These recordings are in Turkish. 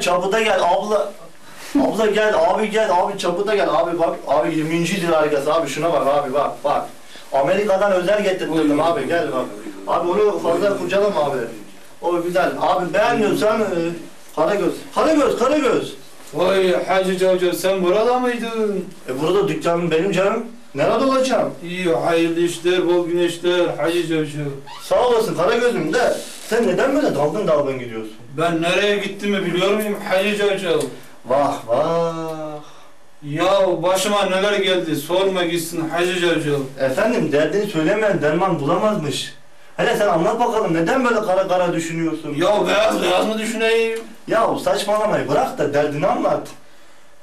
Çapıda gel abla. Abla gel abi gel abi çapıda gel abi bak abi 20. yıl harikası abi şuna bak abi bak bak. Amerika'dan özel getirdim abi gel bak. Abi onu fazla kurcalama abi. O güzel. Abi beğenmiyorsan e, Karagöz. Karagöz, Karagöz. Vay Hacı Cavcav sen burada mıydın? E burada dükkanım benim canım. Nerede olacağım? İyi hayırlı işler, bol güneşler Hacı Cavcav. Sağ olasın Karagöz'üm de sen neden böyle dalgın dalgın gidiyorsun? Ben nereye gittiğimi biliyor muyum Hacı Cavcav? Vah vah. Ya başıma neler geldi sorma gitsin Hacı Cavcav. Efendim derdini söylemeyen derman bulamazmış. Hele sen anlat bakalım neden böyle kara kara düşünüyorsun? Ya beyaz beyaz mı düşüneyim? Ya saçmalamayı bırak da derdini anlat.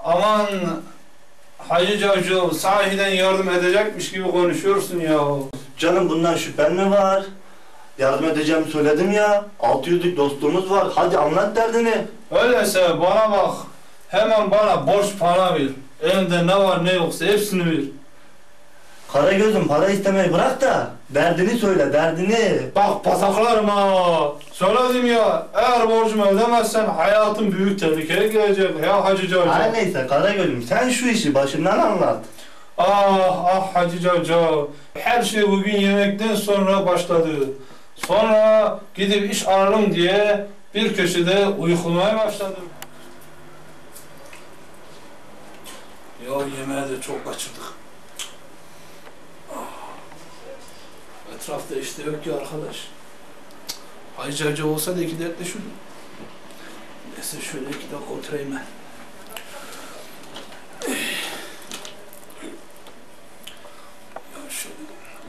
Aman Hacı Cavcav sahiden yardım edecekmiş gibi konuşuyorsun ya. Canım bundan şüphen mi var? Yardım edeceğimi söyledim ya. 600'lük dostluğumuz var. Hadi anlat derdini. Öyleyse bana bak. Hemen bana borç para ver. Elinde ne var ne yoksa hepsini ver. Karagöz'üm para istemeyi bırak da derdini söyle derdini. Bak pataklarım ha. Söyledim ya. Eğer borcumu ödemezsen hayatın büyük tehlikeye girecek ya Hacı Cavcav. Her neyse Karagöz'üm sen şu işi başından anlat. Ah ah Hacı Cavcav. Her şey bugün yemekten sonra başladı. Sonra gidip iş ararım diye bir köşede uykumaya başladım. Ya yemeğe de çok kaçırdık. Etrafta işte yok ki arkadaş. Hacı Cavcav olsa da iki dertleşirdim. Neyse şöyle iki dakika oturayım ben. Ya şöyle,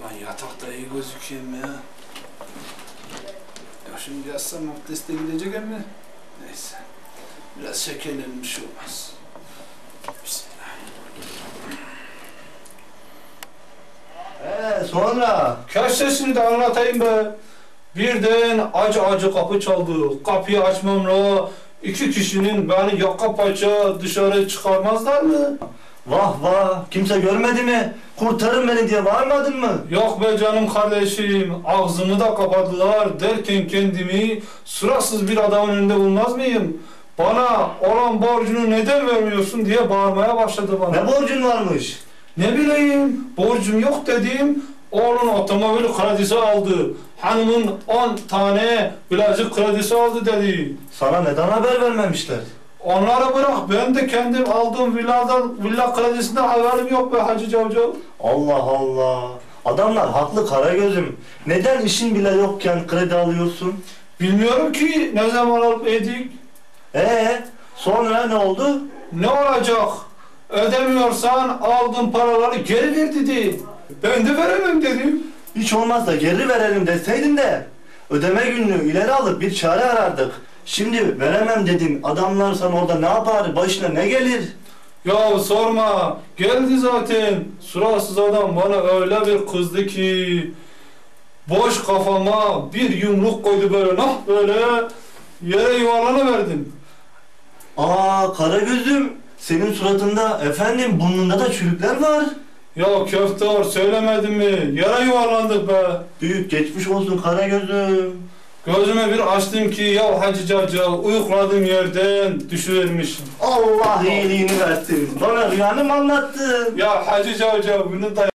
lan yatakta iyi gözükeyim ya. Ya şimdi yatsam abdeste gidecek ama neyse. Biraz şekerlenmiş olmaz. Bismillah. Ee sonra? Kaç sesini de anlatayım be. Birden acı acı kapı çaldı. Kapıyı açmamla iki kişinin beni yaka paça dışarı çıkarmazlar mı? Vah vah kimse görmedi mi? Kurtarın beni diye bağırmadın mı? Yok be canım kardeşim, ağzımı da kapadılar derken kendimi sırasız bir adamın önünde bulmaz mıyım? Bana olan borcunu neden vermiyorsun diye bağırmaya başladı bana. Ne borcun varmış? Ne bileyim, borcum yok dedim. Oğlun otomobil kredisi aldı. Hanımın 10 tane bilezik kredisi aldı dedi. Sana neden haber vermemişler? Onları bırak, ben de kendim aldığım villadan, villa kredisinden haberim yok be Hacı Cavcav. Allah Allah. Adamlar haklı Karagöz'üm. Neden işin bile yokken kredi alıyorsun? Bilmiyorum ki ne zaman alıp edik. Ee, sonra ne oldu? Ne olacak? Ödemiyorsan aldığın paraları geri ver dedi. Ben de veremem dedim. Hiç olmazsa geri verelim deseydin de ödeme gününü ileri alıp bir çare arardık. Şimdi veremem dedin. Adamlar sana orada ne yapar? Başına ne gelir? Ya sorma. Geldi zaten. Suratsız adam bana öyle bir kızdı ki. Boş kafama bir yumruk koydu böyle. Nah böyle yere yuvarlanıverdim. Aa Karagöz'üm senin suratında efendim burnunda da çürükler var. Ya köfte söylemedim mi? Yere yuvarlandık be. Büyük geçmiş olsun Karagöz'üm. Gözüme bir açtım ki ya Hacı Cavcav uyukladığım yerden düşüvermişim. Allah iyiliğini versin. Bana rüyanı mı anlattın? Ya Hacı Cavcav bunu da